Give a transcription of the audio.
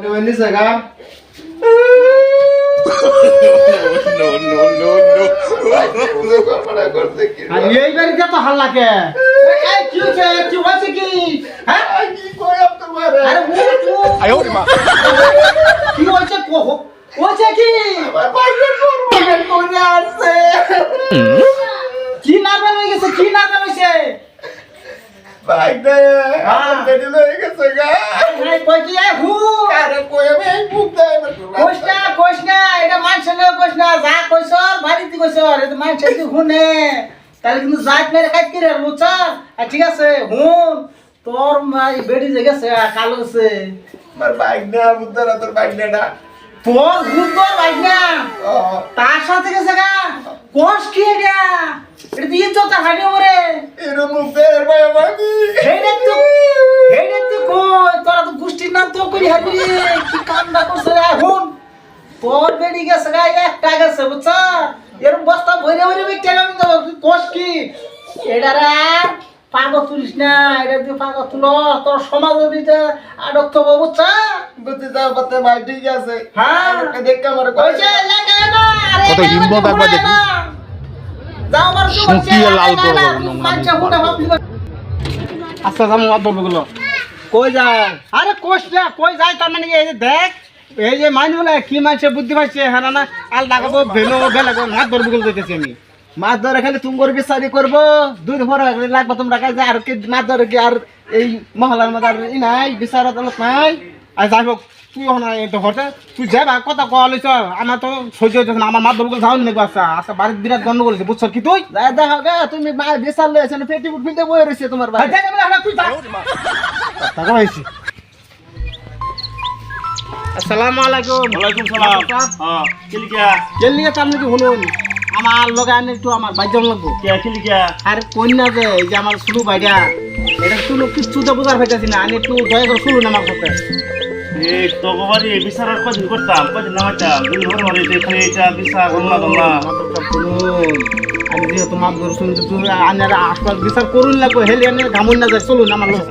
মানে ওই জায়গা আর এই বাড়িতে তো হাল্লা কে এই কি হচ্ছে কি হচ্ছে কি? হ্যাঁ? আরে ও ও কি হচ্ছে কো হচ্ছে কি? কি নার্ভাস হয়ে গেছে? কি নার্ভাস হয়েছে এই কই কি এই হু কইস না কইস না এটা মানুষের লোক কইস না যা কইস বাড়িতে কইস মানুষের তুই শুনে। তাহলে কিন্তু যাই মেরে খাই কি রে আর ঠিক আছে হুন তোর মাই বেড়ি যে গেছে কালো গেছে তোর ভূত তোর ভাই না। তার সাথে গেছে গা? কোষ কি এটা? এটা দিয়ে চলতে হাঁটি ওরে। হেডে তো হেডে তো কই? তোরা তো গোষ্ঠীর নাম তো করি হাঁটি কি কামটা করছে এখন তোর বেড়ি গেছে গা একটা গেছে বুঝছ? কোষ কি? এটা রে পাগল তুলিস না এটা পাগল তুলো তোর হ্যাঁ। কইছে লাগে না আরে কত হিম্মত একবার দেখি। যাও আমার শুকিয়ে লাল করব মানছে হুটা ভাবলি আচ্ছা যাম অদ্ভুতগুলো কই যায়? আরে কোষ না কই যায় তার মানে এই দেখ এই যে মাইন বলে কি মানছে বুদ্ধি পাইছে হ্যাঁ না আল লাগাবো বেলো বেলা মাছ ধরবো বলে দেখেছি আমি। মাছ ধরে খালি তুমি করবি বিচারি করব দুই ভরে লাগবে তোমরা কাজে আর কি মাছ ধরে কি আর এই মহলার মধ্যে আর ই নাই বিচার আদালত নাই। আর যাই হোক তুই হন এটা ঘটে তুই যাবা কথা কয়া লইছ আমার তো সহ্য হইতেছে আমার মাছ ধরবো যাও নাকি আচ্ছা আচ্ছা বাড়ির বিরাট গন্ড করেছে বুঝছ কি তুই? যাই দেখো গে তুমি বিচার লইছ না পেটি ফুট ফিলতে বই রইছে তোমার বাড়ি। তুই যা। টাকা পাইছি। আসসালামু আলাইকুম। ওয়ালাইকুম সালাম। হ্যাঁ কিলিকা শুনুন? আমার লগে আনে একটু আমার বাইজন লাগবো। কে কিলিকা আর কন্যা যে এই যে আমার শুরু বাইটা এটা শুনু কিচ্ছু তো বোঝার পাইতেছি না। আমি একটু দয়া করে শুনুন আমার সাথে। এই তো বাড়ি বিচার আর কদিন করতাম? কদিন নামাইতাম দিন ভর মারি দেখে এটা বিচার গমলা গমলা মাত্রটা শুনুন। আমি যেহেতু মাপ ধরে শুনতে তুমি আনার আশপাশ বিচার করুন লাগবো। হেলে ঘামুন না যায় চলুন আমার লোক